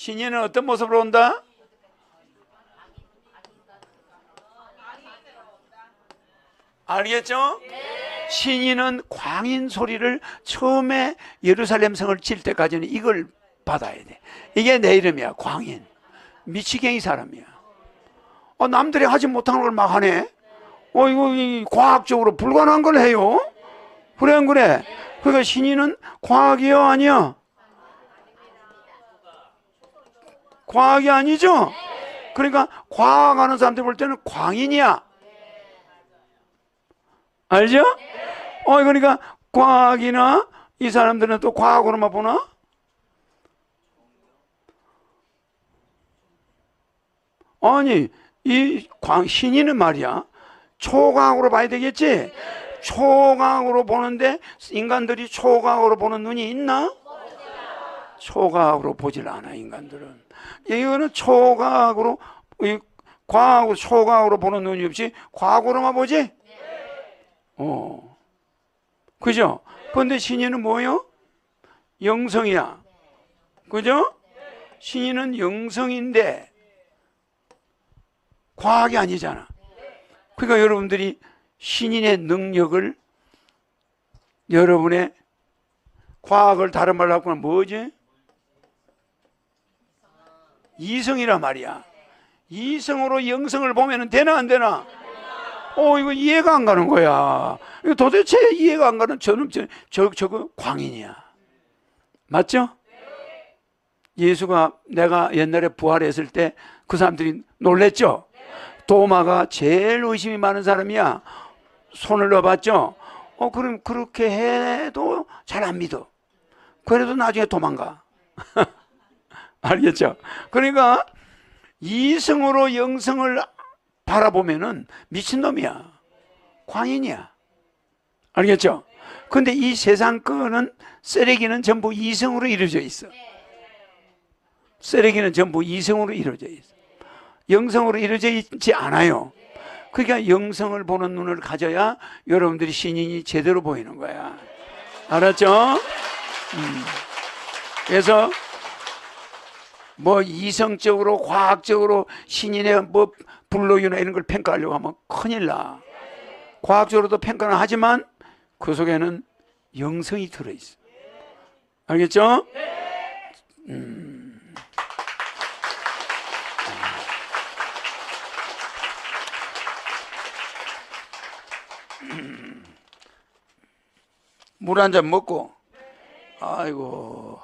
신인은 어떤 모습으로 온다? 알겠죠? 신인은 광인 소리를 처음에 예루살렘 성을 칠 때까지는 이걸 받아야 돼. 이게 내 이름이야, 광인. 미치갱이 사람이야. 어, 남들이 하지 못하는 걸 막 하네. 어, 이거 이 과학적으로 불가능한 걸 해요. 그래, 안 그래? 그러니까 신인은 과학이요, 아니요? 과학이 아니죠? 그러니까 과학하는 사람들 볼 때는 광인이야. 알죠? 어, 그러니까 과학이나 이 사람들은 또 과학으로만 보나? 아니, 이 광, 신인은 말이야. 초과학으로 봐야 되겠지? 초과학으로 보는데 인간들이 초과학으로 보는 눈이 있나? 초과학으로 보질 않아, 인간들은. 이거는 초과학으로, 이 과학으로, 초과학으로 보는 눈이 없이 과학으로만 보지? 어. 그죠? 근데 신인은 뭐요? 영성이야. 그죠? 신인은 영성인데 과학이 아니잖아. 그러니까 여러분들이 신인의 능력을 여러분의 과학을 다른 말로 하면 뭐지? 이성이란 말이야. 이성으로 영성을 보면 되나 안 되나? 어 이거 이해가 안 가는 거야. 이거 도대체 이해가 안 가는 저놈 저, 저 저거 광인이야. 맞죠? 예수가 내가 옛날에 부활했을 때 그 사람들이 놀랬죠? 도마가 제일 의심이 많은 사람이야. 손을 넣어봤죠? 어, 그럼 그렇게 해도 잘 안 믿어. 그래도 나중에 도망가. 알겠죠? 그러니까 이성으로 영성을 바라보면은 미친놈이야. 광인이야. 알겠죠? 근데 이 세상 거는 쓰레기는 전부 이성으로 이루어져 있어. 쓰레기는 전부 이성으로 이루어져 있어. 영성으로 이루어져 있지 않아요. 그러니까 영성을 보는 눈을 가져야 여러분들이 신인이 제대로 보이는 거야. 알았죠? 음. 그래서 뭐 이성적으로 과학적으로 신인의 뭐 불로유나 이런 걸 평가하려고 하면 큰일 나. 과학적으로도 평가는 하지만 그 속에는 영성이 들어있어. 알겠죠? 물한 잔 먹고 아이고